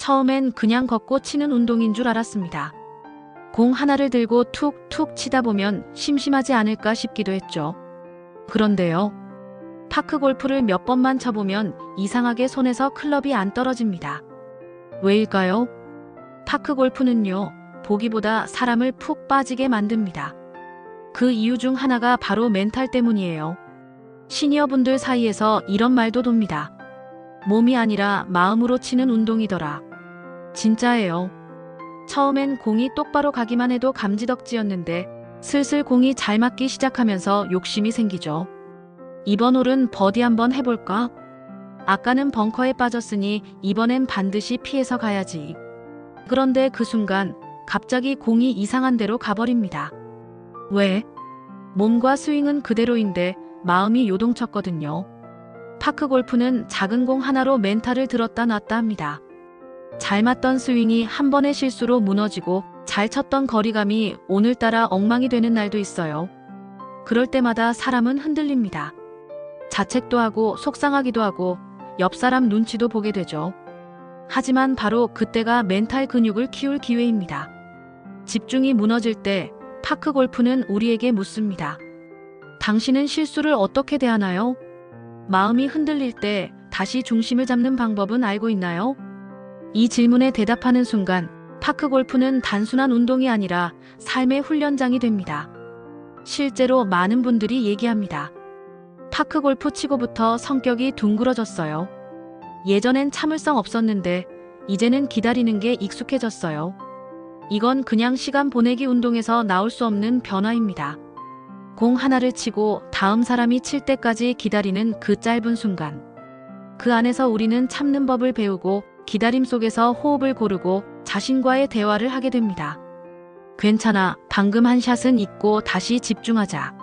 처음엔 그냥 걷고 치는 운동인 줄 알았습니다. 공 하나를 들고 툭툭 치다 보면 심심하지 않을까 싶기도 했죠. 그런데요. 파크 골프를 몇 번만 쳐보면 이상하게 손에서 클럽이 안 떨어집니다. 왜일까요? 파크 골프는요, 보기보다 사람을 푹 빠지게 만듭니다. 그 이유 중 하나가 바로 멘탈 때문이에요. 시니어분들 사이에서 이런 말도 돕니다. 몸이 아니라 마음으로 치는 운동이더라. 진짜예요. 처음엔 공이 똑바로 가기만 해도 감지덕지였는데 슬슬 공이 잘 맞기 시작하면서 욕심이 생기죠. 이번 홀은 버디 한번 해볼까? 아까는 벙커에 빠졌으니 이번엔 반드시 피해서 가야지. 그런데 그 순간 갑자기 공이 이상한 데로 가버립니다. 왜? 몸과 스윙은 그대로인데 마음이 요동쳤거든요. 파크 골프는 작은 공 하나로 멘탈을 들었다 놨다 합니다. 잘 맞던 스윙이 한 번의 실수로 무너지고 잘 쳤던 거리감이 오늘따라 엉망이 되는 날도 있어요. 그럴 때마다 사람은 흔들립니다. 자책도 하고 속상하기도 하고 옆 사람 눈치도 보게 되죠. 하지만 바로 그때가 멘탈 근육을 키울 기회입니다. 집중이 무너질 때 파크 골프는 우리에게 묻습니다. 당신은 실수를 어떻게 대하나요? 마음이 흔들릴 때 다시 중심을 잡는 방법은 알고 있나요? 이 질문에 대답하는 순간 파크 골프는 단순한 운동이 아니라 삶의 훈련장이 됩니다. 실제로 많은 분들이 얘기합니다. 파크 골프 치고부터 성격이 둥그러졌어요. 예전엔 참을성 없었는데 이제는 기다리는 게 익숙해졌어요. 이건 그냥 시간 보내기 운동에서 나올 수 없는 변화입니다. 공 하나를 치고 다음 사람이 칠 때까지 기다리는 그 짧은 순간. 그 안에서 우리는 참는 법을 배우고 기다림 속에서 호흡을 고르고 자신과의 대화를 하게 됩니다. 괜찮아. 방금 한 샷은 잊고 다시 집중하자.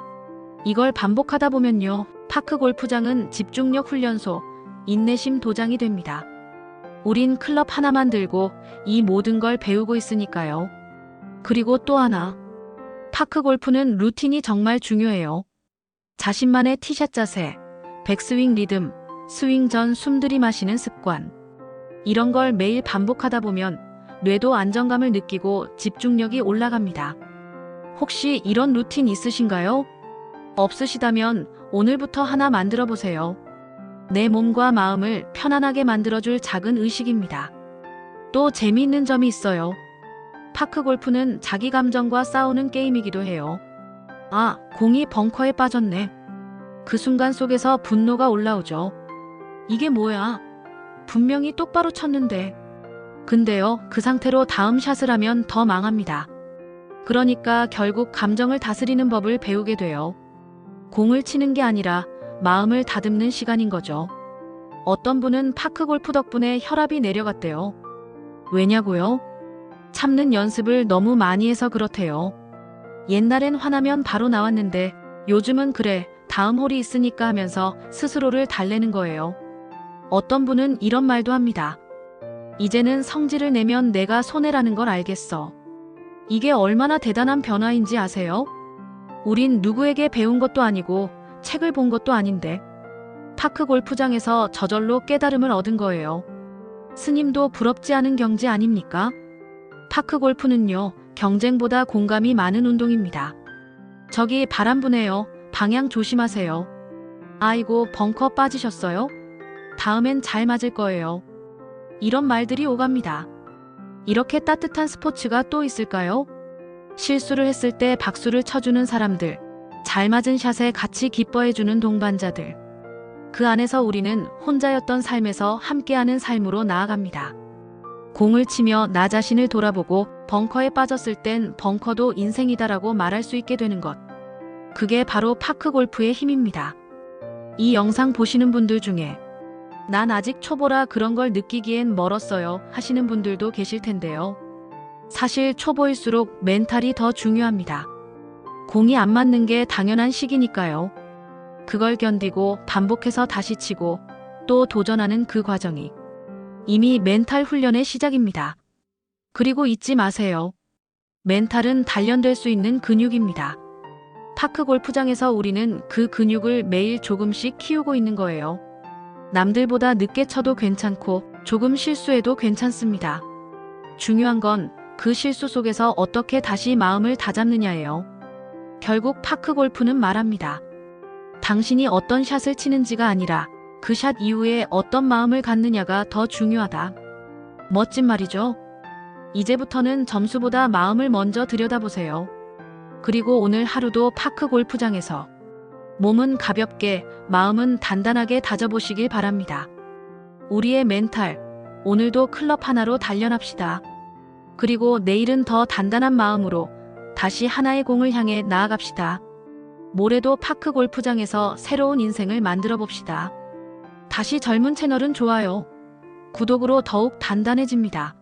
이걸 반복하다 보면요. 파크 골프장은 집중력 훈련소, 인내심 도장이 됩니다. 우린 클럽 하나만 들고 이 모든 걸 배우고 있으니까요. 그리고 또 하나. 파크 골프는 루틴이 정말 중요해요. 자신만의 티샷 자세, 백스윙 리듬, 스윙 전 숨 들이마시는 습관. 이런 걸 매일 반복하다 보면 뇌도 안정감을 느끼고 집중력이 올라갑니다. 혹시 이런 루틴 있으신가요? 없으시다면 오늘부터 하나 만들어 보세요. 내 몸과 마음을 편안하게 만들어줄 작은 의식입니다. 또 재미있는 점이 있어요. 파크 골프는 자기 감정과 싸우는 게임이기도 해요. 아, 공이 벙커에 빠졌네. 그 순간 속에서 분노가 올라오죠. 이게 뭐야? 분명히 똑바로 쳤는데. 근데요, 그 상태로 다음 샷을 하면 더 망합니다. 그러니까 결국 감정을 다스리는 법을 배우게 돼요. 공을 치는 게 아니라 마음을 다듬는 시간인 거죠. 어떤 분은 파크 골프 덕분에 혈압이 내려갔대요. 왜냐고요? 참는 연습을 너무 많이 해서 그렇대요. 옛날엔 화나면 바로 나왔는데 요즘은 그래, 다음 홀이 있으니까 하면서 스스로를 달래는 거예요. 어떤 분은 이런 말도 합니다. 이제는 성질을 내면 내가 손해라는 걸 알겠어. 이게 얼마나 대단한 변화인지 아세요? 우린 누구에게 배운 것도 아니고 책을 본 것도 아닌데 파크 골프장에서 저절로 깨달음을 얻은 거예요. 스님도 부럽지 않은 경지 아닙니까? 파크 골프는요, 경쟁보다 공감이 많은 운동입니다. 저기 바람 부네요. 방향 조심하세요. 아이고, 벙커 빠지셨어요? 다음엔 잘 맞을 거예요. 이런 말들이 오갑니다. 이렇게 따뜻한 스포츠가 또 있을까요? 실수를 했을 때 박수를 쳐주는 사람들, 잘 맞은 샷에 같이 기뻐해주는 동반자들. 그 안에서 우리는 혼자였던 삶에서 함께하는 삶으로 나아갑니다. 공을 치며 나 자신을 돌아보고 벙커에 빠졌을 땐 벙커도 인생이다라고 말할 수 있게 되는 것. 그게 바로 파크 골프의 힘입니다. 이 영상 보시는 분들 중에 난 아직 초보라 그런 걸 느끼기엔 멀었어요 하시는 분들도 계실 텐데요. 사실 초보일수록 멘탈이 더 중요합니다. 공이 안 맞는 게 당연한 시기니까요. 그걸 견디고 반복해서 다시 치고 또 도전하는 그 과정이 이미 멘탈 훈련의 시작입니다. 그리고 잊지 마세요. 멘탈은 단련될 수 있는 근육입니다. 파크 골프장에서 우리는 그 근육을 매일 조금씩 키우고 있는 거예요. 남들보다 늦게 쳐도 괜찮고 조금 실수해도 괜찮습니다. 중요한 건 그 실수 속에서 어떻게 다시 마음을 다잡느냐예요. 결국 파크 골프는 말합니다. 당신이 어떤 샷을 치는지가 아니라 그 샷 이후에 어떤 마음을 갖느냐가 더 중요하다. 멋진 말이죠? 이제부터는 점수보다 마음을 먼저 들여다보세요. 그리고 오늘 하루도 파크 골프장에서 몸은 가볍게, 마음은 단단하게 다져보시길 바랍니다. 우리의 멘탈, 오늘도 클럽 하나로 단련합시다. 그리고 내일은 더 단단한 마음으로 다시 하나의 공을 향해 나아갑시다. 모레도 파크 골프장에서 새로운 인생을 만들어 봅시다. 다시 젊은 채널은 좋아요. 구독으로 더욱 단단해집니다.